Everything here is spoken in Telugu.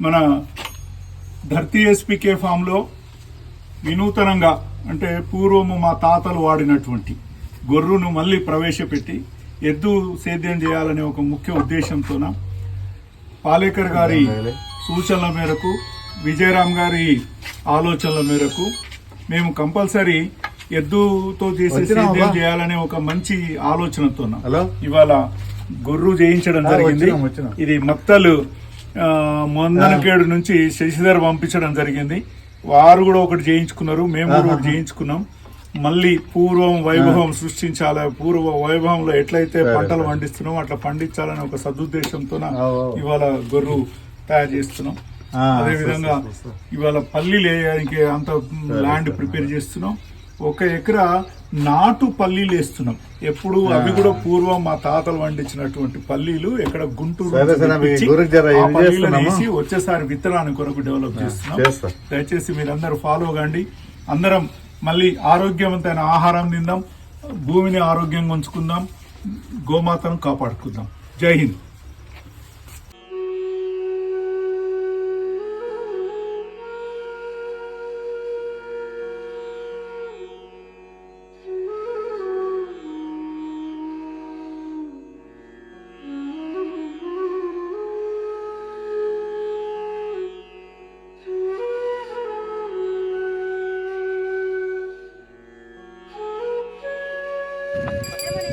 మన ధర్తీ ఎస్పీకే ఫామ్లో వినూతనంగా అంటే పూర్వము మా తాతలు వాడినటువంటి గొర్రును మళ్ళీ ప్రవేశపెట్టి ఎద్దు సేద్యం చేయాలనే ఒక ముఖ్య ఉద్దేశంతోన పాలేకర్ గారి సూచనల మేరకు విజయరామ్ గారి ఆలోచనల మేరకు మేము కంపల్సరీ ఎద్దుతో చేసే? సేద్యం చేయాలనే ఒక మంచి ఆలోచనతో ఇవాళ గొర్రు చేయించడం జరిగింది. ఇది మక్తలు మొందనకేడు నుంచి శశిధర్ పంపించడం జరిగింది వారు కూడా ఒకటి చేయించుకున్నారు మేము కూడా ఒకటి చేయించుకున్నాం మళ్ళీ పూర్వం వైభవం సృష్టించాలి పూర్వ వైభవంలో ఎట్లయితే పంటలు. పండిస్తున్నాం అట్లా పండించాలని ఒక సదుద్దేశంతో. ఇవాళ గొర్రు తయారు చేస్తున్నాం ఆ, అదే సరే, విధంగా సరే, సరే. ఇవాళ పల్లీలు వేయడానికి అంత ల్యాండ్. ప్రిపేర్ చేస్తున్నాం ఒక ఎకరా నాటు పల్లీలు వేస్తున్నాం. ఎప్పుడు అవి కూడా పూర్వం మా తాతలు పండించినటువంటి పల్లీలు ఎక్కడ గుంటూరు. వేసి వచ్చేసారి విత్తనాన్ని కొరకు డెవలప్ చేస్తున్నాం. చేస్తా. దయచేసి మీరందరూ ఫాలో కండి. అందరం మళ్ళీ ఆరోగ్యవంతమైన ఆహారం తిందాం భూమిని ఆరోగ్యంగా ఉంచుకుందాం గోమాతను కాపాడుకుందాం. జై హింద్. É